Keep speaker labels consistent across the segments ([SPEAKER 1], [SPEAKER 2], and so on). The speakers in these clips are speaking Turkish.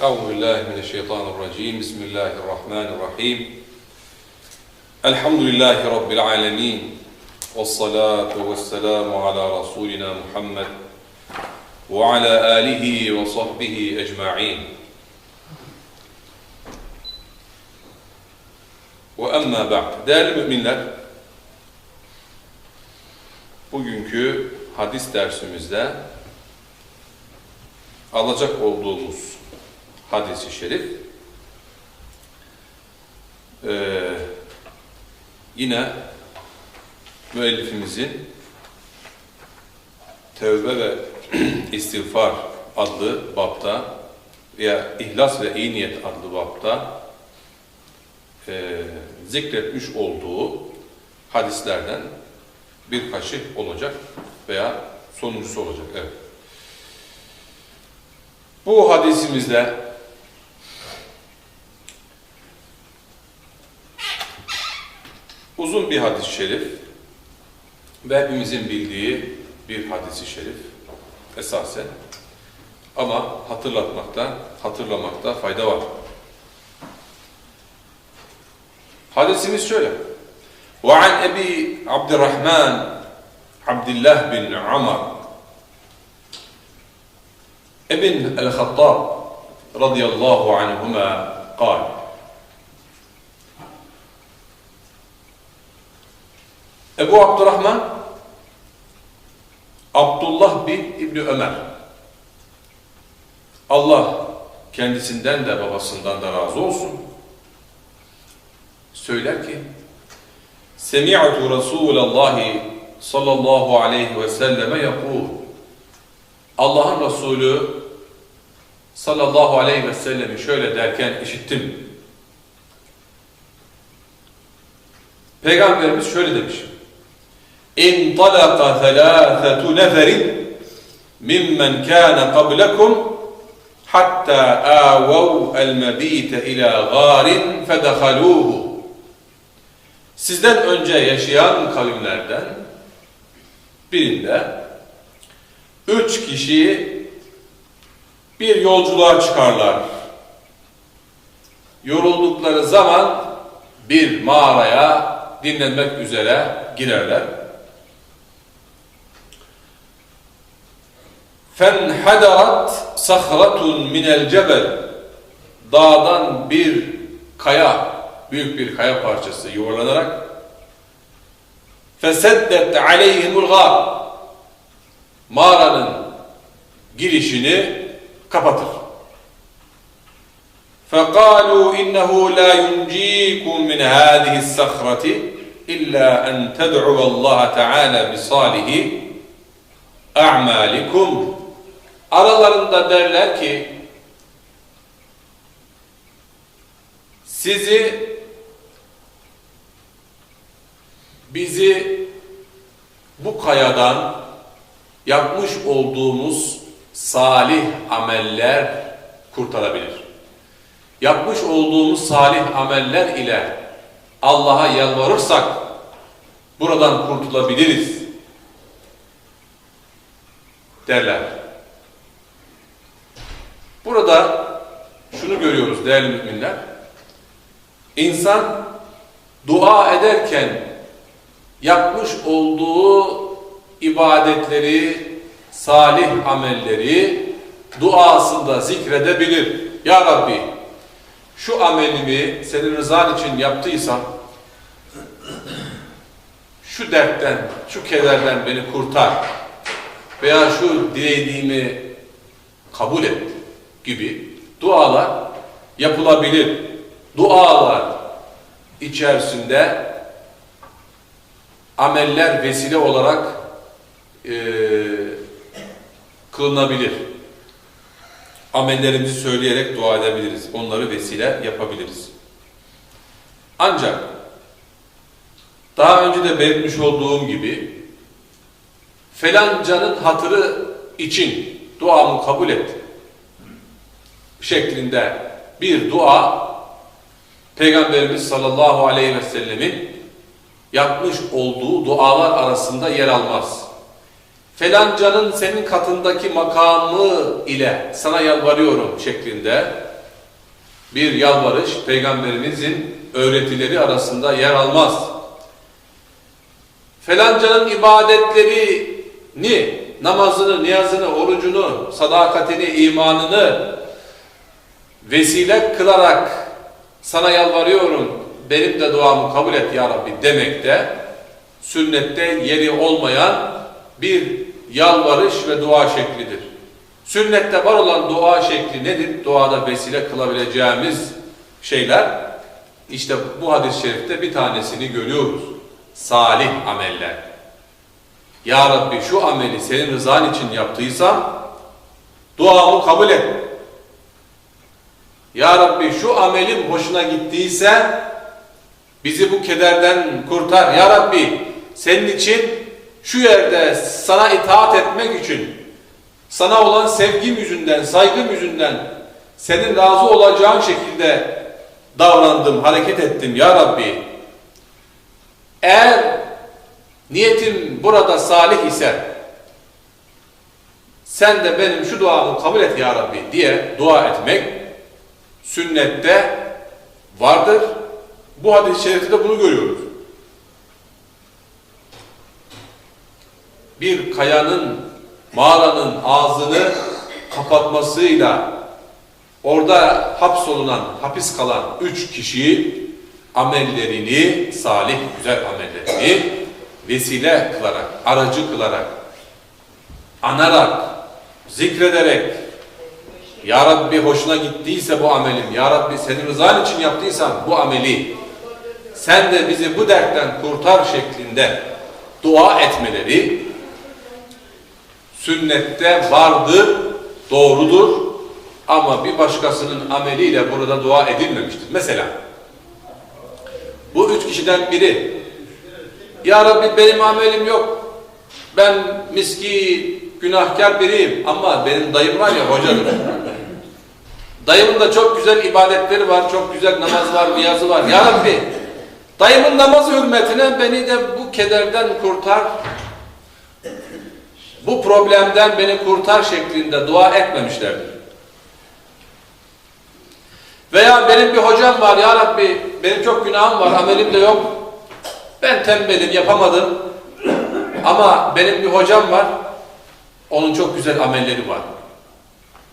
[SPEAKER 1] أعوذ بالله من الشيطان الرجيم بسم الله الرحمن الرحيم الحمد لله رب العالمين والصلاة والسلام على رسولنا محمد وعلى آله وصحبه أجمعين وأما بعد Değerli müminler, bugünkü hadis dersimizde alacak olduğumuz hadisi şerif ee, yine müellifimizin Tevbe ve İstiğfar adlı bapta veya İhlas ve İyi Niyet adlı bapta e, zikretmiş olduğu hadislerden birkaçı olacak veya sonuncusu olacak. Evet. Bu hadisimizde uzun bir hadis-i şerif ve hepimizin bildiği bir hadis-i şerif esasen ama hatırlatmakta, hatırlamakta fayda var. Hadisimiz şöyle. وعن أبي عبد الرحمن عبد الله بن عمر ابن الخطاب رضي الله عنهما قال Ebu Abdurrahman Abdullah bin İbni Ömer Allah kendisinden de babasından da razı olsun söyler ki Semi'tu Resulallah sallallahu aleyhi ve selleme yakul Allah'ın Resulü sallallahu aleyhi ve sellemi şöyle derken işittim. Peygamberimiz şöyle demiş. İntalaka thelâthetu neferin mimmen kâne qablekum hatta âvev el-mebîte ilâ gârin fedekhalûhu Sizden önce yaşayan kavimlerden birinde üç kişi bir yolculuğa çıkarlar. Yoruldukları zaman bir mağaraya dinlenmek üzere girerler. فَنْحَدَرَتْ سَخْرَةٌ مِنَ الْجَبَلِ Dağdan bir kaya, büyük bir kaya parçası yuvarlanarak فَسَدَّتْ عَلَيْهِمُ الْغَارِ Mağaranın girişini kapatır. فَقَالُوا اِنَّهُ لَا يُنْجِيكُمْ مِنْ هَذِهِ السَّخْرَةِ إِلَّا أَنْ تَدْعُوَ اللّٰهَ تَعَالَى بِصَالِهِ اَعْمَالِكُمْ Aralarında derler ki sizi bizi bu kayadan yapmış olduğumuz salih ameller kurtarabilir. Yapmış olduğumuz salih ameller ile Allah'a yalvarırsak buradan kurtulabiliriz derler. Burada şunu görüyoruz değerli müminler. İnsan dua ederken yapmış olduğu ibadetleri, salih amelleri duasında zikredebilir. Ya Rabbi şu amelimi senin rızan için yaptıysam şu dertten, şu kederden beni kurtar veya şu dilediğimi kabul et gibi dualar yapılabilir. Dualar içerisinde ameller vesile olarak e, kılınabilir. Amellerimizi söyleyerek dua edebiliriz. Onları vesile yapabiliriz. Ancak daha önce de belirtmiş olduğum gibi felancanın hatırı için duamı kabul et şeklinde bir dua Peygamberimiz sallallahu aleyhi ve sellemin yapmış olduğu dualar arasında yer almaz. Felancanın senin katındaki makamı ile sana yalvarıyorum şeklinde bir yalvarış peygamberimizin öğretileri arasında yer almaz. Felancanın ibadetlerini, namazını, niyazını, orucunu, sadakatini, imanını vesile kılarak sana yalvarıyorum, benim de duamı kabul et ya Rabbi demekte sünnette yeri olmayan bir yalvarış ve dua şeklidir. Sünnette var olan dua şekli nedir? Duada vesile kılabileceğimiz şeyler. İşte bu hadis-i şerifte bir tanesini görüyoruz. Salih ameller. Ya Rabbi şu ameli senin rızan için yaptıysam duamı kabul et. Ya Rabbi şu amelim hoşuna gittiyse bizi bu kederden kurtar. Ya Rabbi senin için şu yerde sana itaat etmek için sana olan sevgim yüzünden, saygım yüzünden senin razı olacağın şekilde davrandım, hareket ettim ya Rabbi. Eğer niyetim burada salih ise sen de benim şu duamı kabul et ya Rabbi diye dua etmek sünnette vardır. Bu hadis-i şerifte de bunu görüyoruz. Bir kayanın, mağaranın ağzını kapatmasıyla orada hapsolunan, hapis kalan üç kişi amellerini, salih güzel amellerini vesile kılarak, aracı kılarak, anarak, zikrederek, Ya Rabbi hoşuna gittiyse bu amelim, Ya Rabbi senin rızan için yaptıysam bu ameli, sen de bizi bu dertten kurtar şeklinde dua etmeleri sünnette vardır, doğrudur ama bir başkasının ameliyle burada dua edilmemiştir. Mesela bu üç kişiden biri Ya Rabbi benim amelim yok. Ben miski, günahkar biriyim ama benim dayım var ya hocadır. Dayımın da çok güzel ibadetleri var, çok güzel namaz var, niyazı var. Ya Rabbi dayımın namazı hürmetine beni de bu kederden kurtar. Bu problemden beni kurtar şeklinde dua etmemişlerdir. Veya benim bir hocam var ya Rabbi benim çok günahım var amelim de yok. Ben tembelim yapamadım. Ama benim bir hocam var. Onun çok güzel amelleri var.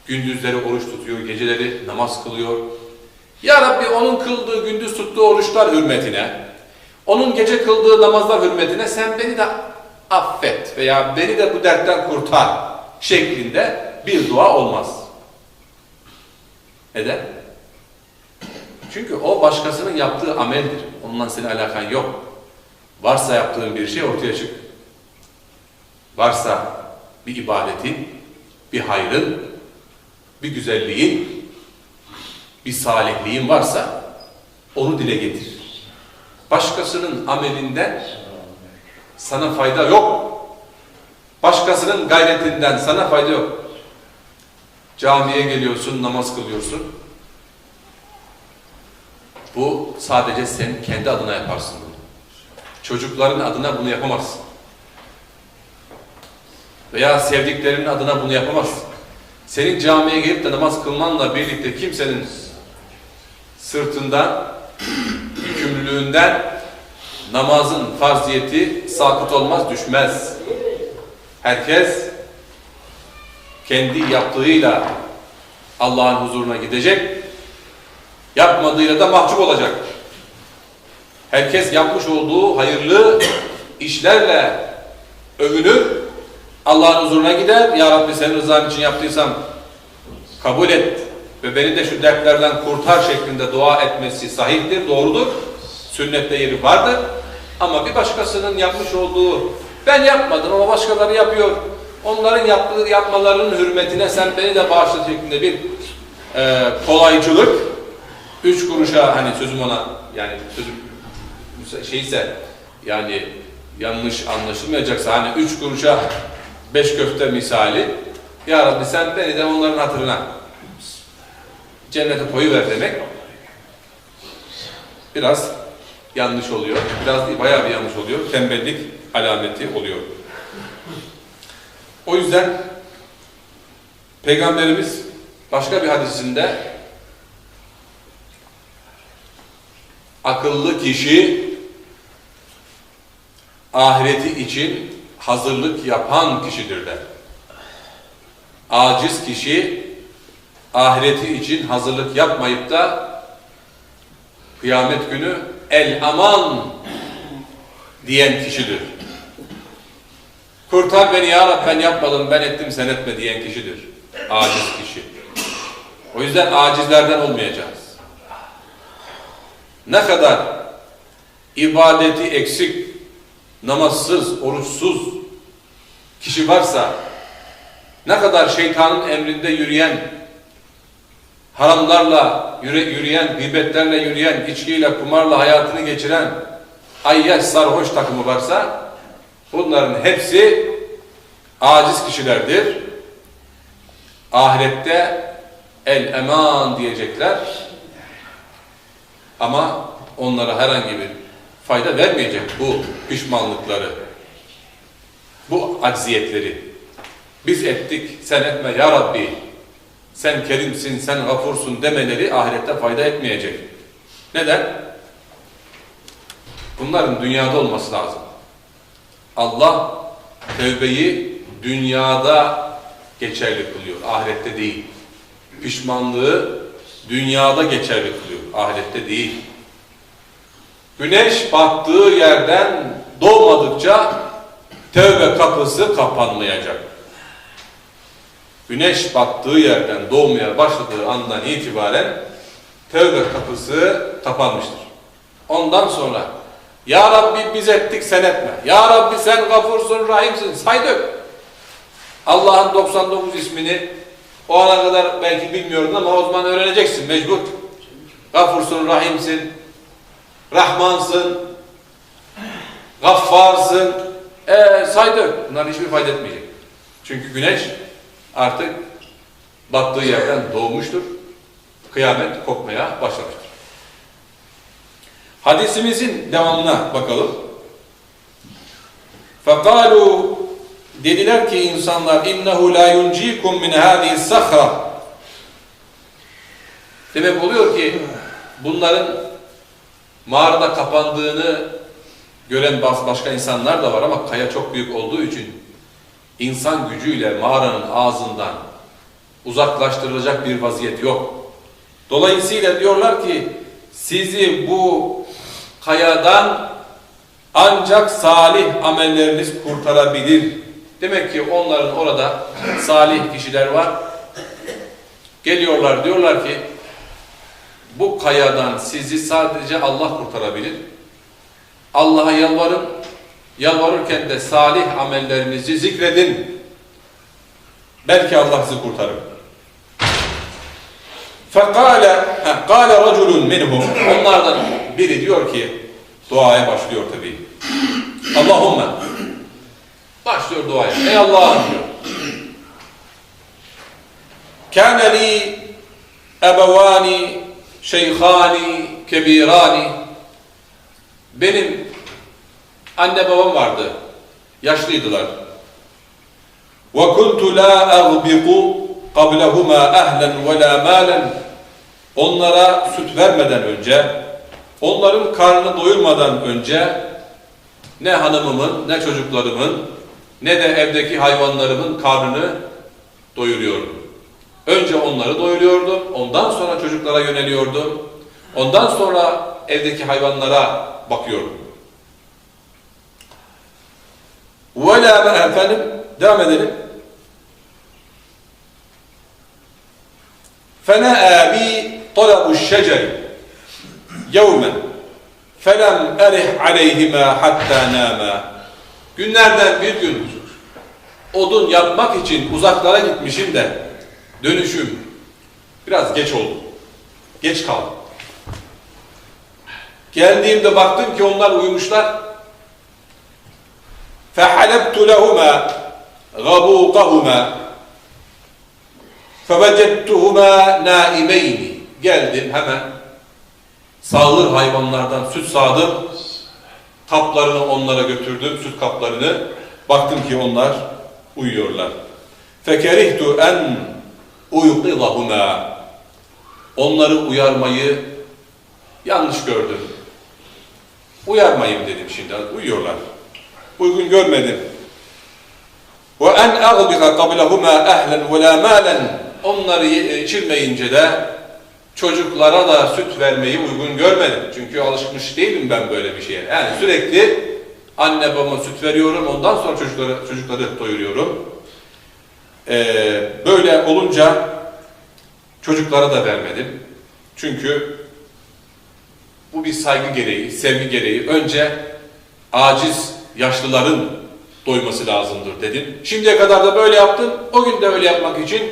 [SPEAKER 1] Gündüzleri oruç tutuyor, geceleri namaz kılıyor. Ya Rabbi onun kıldığı, gündüz tuttuğu oruçlar hürmetine, onun gece kıldığı namazlar hürmetine sen beni de affet veya beni de bu dertten kurtar şeklinde bir dua olmaz. Neden? Çünkü o başkasının yaptığı ameldir. Onunla senin alakan yok. Varsa yaptığın bir şey ortaya çık. Varsa bir ibadetin, bir hayrın, bir güzelliğin, bir salihliğin varsa onu dile getir. Başkasının amelinden sana fayda yok. Başkasının gayretinden sana fayda yok. Camiye geliyorsun, namaz kılıyorsun. Bu sadece sen kendi adına yaparsın bunu. Çocukların adına bunu yapamazsın. Veya sevdiklerinin adına bunu yapamazsın. Senin camiye gelip de namaz kılmanla birlikte kimsenin sırtından, yükümlülüğünden namazın farziyeti sakıt olmaz, düşmez. Herkes kendi yaptığıyla Allah'ın huzuruna gidecek, yapmadığıyla da mahcup olacak. Herkes yapmış olduğu hayırlı işlerle övünür, Allah'ın huzuruna gider. Ya Rabbi senin rızan için yaptıysam kabul et ve beni de şu dertlerden kurtar şeklinde dua etmesi sahihtir, doğrudur. Sünnette yeri vardır. Ama bir başkasının yapmış olduğu, ben yapmadım ama başkaları yapıyor. Onların yaptığı yapmalarının hürmetine sen beni de bağışla şeklinde bir e, kolaycılık, üç kuruşa hani sözüm ona yani sözüm şeyse yani yanlış anlaşılmayacaksa hani üç kuruşa beş köfte misali Ya Rabbi sen beni de onların hatırına cennete koyuver demek biraz yanlış oluyor. Biraz değil, bayağı bir yanlış oluyor. Tembellik alameti oluyor. O yüzden Peygamberimiz başka bir hadisinde akıllı kişi ahireti için hazırlık yapan kişidir der. Aciz kişi ahireti için hazırlık yapmayıp da kıyamet günü el aman diyen kişidir. Kurtar beni ya Rab ben yapmadım ben ettim sen etme diyen kişidir. Aciz kişi. O yüzden acizlerden olmayacağız. Ne kadar ibadeti eksik, namazsız, oruçsuz kişi varsa, ne kadar şeytanın emrinde yürüyen, haramlarla yürü, yürüyen, gıybetlerle yürüyen, içkiyle, kumarla hayatını geçiren ayyaş sarhoş takımı varsa, bunların hepsi aciz kişilerdir. Ahirette el eman diyecekler. Ama onlara herhangi bir fayda vermeyecek bu pişmanlıkları, bu acziyetleri. Biz ettik, sen etme ya Rabbi, sen kerimsin, sen gafursun demeleri ahirette fayda etmeyecek. Neden? Bunların dünyada olması lazım. Allah tevbeyi dünyada geçerli kılıyor, ahirette değil. Pişmanlığı dünyada geçerli kılıyor, ahirette değil. Güneş battığı yerden doğmadıkça tövbe kapısı kapanmayacak. Güneş battığı yerden doğmaya başladığı andan itibaren tövbe kapısı kapanmıştır. Ondan sonra Ya Rabbi biz ettik sen etme. Ya Rabbi sen gafursun, rahimsin. Say dök. Allah'ın 99 ismini o ana kadar belki bilmiyordun ama o zaman öğreneceksin mecbur. Gafursun, rahimsin, rahmansın, gaffarsın. Ee, say dök. Bunlar hiçbir fayda etmeyecek. Çünkü güneş artık battığı yerden doğmuştur. Kıyamet kopmaya başlamıştır. Hadisimizin devamına bakalım. فَقَالُوا Dediler ki insanlar innehu la yuncikum min hadihi sahra. Demek oluyor ki bunların mağarada kapandığını gören başka insanlar da var ama kaya çok büyük olduğu için insan gücüyle mağaranın ağzından uzaklaştırılacak bir vaziyet yok. Dolayısıyla diyorlar ki sizi bu kayadan ancak salih amelleriniz kurtarabilir. Demek ki onların orada salih kişiler var. Geliyorlar diyorlar ki bu kayadan sizi sadece Allah kurtarabilir. Allah'a yalvarın. Yalvarırken de salih amellerinizi zikredin. Belki Allah sizi kurtarır. فَقَالَ قَالَ رَجُلٌ minhum Onlardan biri diyor ki duaya başlıyor tabi. Allahümme başlıyor duaya. Ey Allah'ım diyor. كَانَ لِي اَبَوَانِ şeyhani kebirani benim anne babam vardı. Yaşlıydılar. La aghbiqu qablahuma ahlen ve la malen onlara süt vermeden önce onların karnını doyurmadan önce ne hanımımın ne çocuklarımın ne de evdeki hayvanlarımın karnını doyuruyordum. Önce onları doyuruyordum, ondan sonra çocuklara yöneliyordum, ondan sonra evdeki hayvanlara bakıyordum. Vela efendim devam edelim. فَنَأَى بِي طَلَبُ الشَّجَرِ يَوْمًا فَلَمْ اَرِحْ عَلَيْهِمَا حَتَّى نَامًا Günlerden bir gün odun yapmak için uzaklara gitmişim de dönüşüm biraz geç oldu. Geç kaldı. Geldiğimde baktım ki onlar uyumuşlar. فَحَلَبْتُ لَهُمَا غَبُوقَهُمَا فَوَجَدْتُهُمَا نَائِمَيْنِ Geldim hemen sağır hayvanlardan süt sağdım. Kaplarını onlara götürdüm, süt kaplarını. Baktım ki onlar uyuyorlar. فَكَرِهْتُ اَنْ uyqidahuma onları uyarmayı yanlış gördüm. Uyarmayayım dedim şimdi. Uyuyorlar. Uygun görmedim. Ve en aghbika qablahuma ahlen ve la malen. Onları ye- içirmeyince de çocuklara da süt vermeyi uygun görmedim. Çünkü alışmış değilim ben böyle bir şeye. Yani sürekli anne babama süt veriyorum, ondan sonra çocukları çocukları doyuruyorum. Ee, böyle olunca çocuklara da vermedim. Çünkü bu bir saygı gereği, sevgi gereği. Önce aciz yaşlıların doyması lazımdır dedim. Şimdiye kadar da böyle yaptım. O gün de öyle yapmak için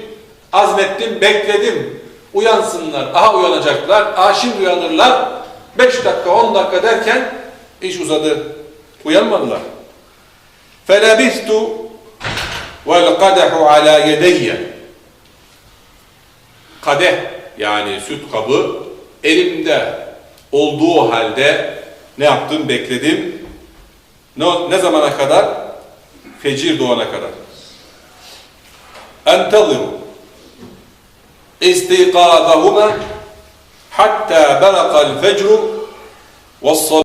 [SPEAKER 1] azmettim, bekledim. Uyansınlar. Aha uyanacaklar. Aha şimdi uyanırlar. 5 dakika, 10 dakika derken iş uzadı. Uyanmadılar. فَلَبِثْتُ وَالْقَدَحُ عَلَى يَدَيَّ Kadeh yani süt kabı elimde olduğu halde ne yaptım? Bekledim. Ne, ne zamana kadar? Fecir doğana kadar. Entaliru istiqadahuma hatta berakal fecru ve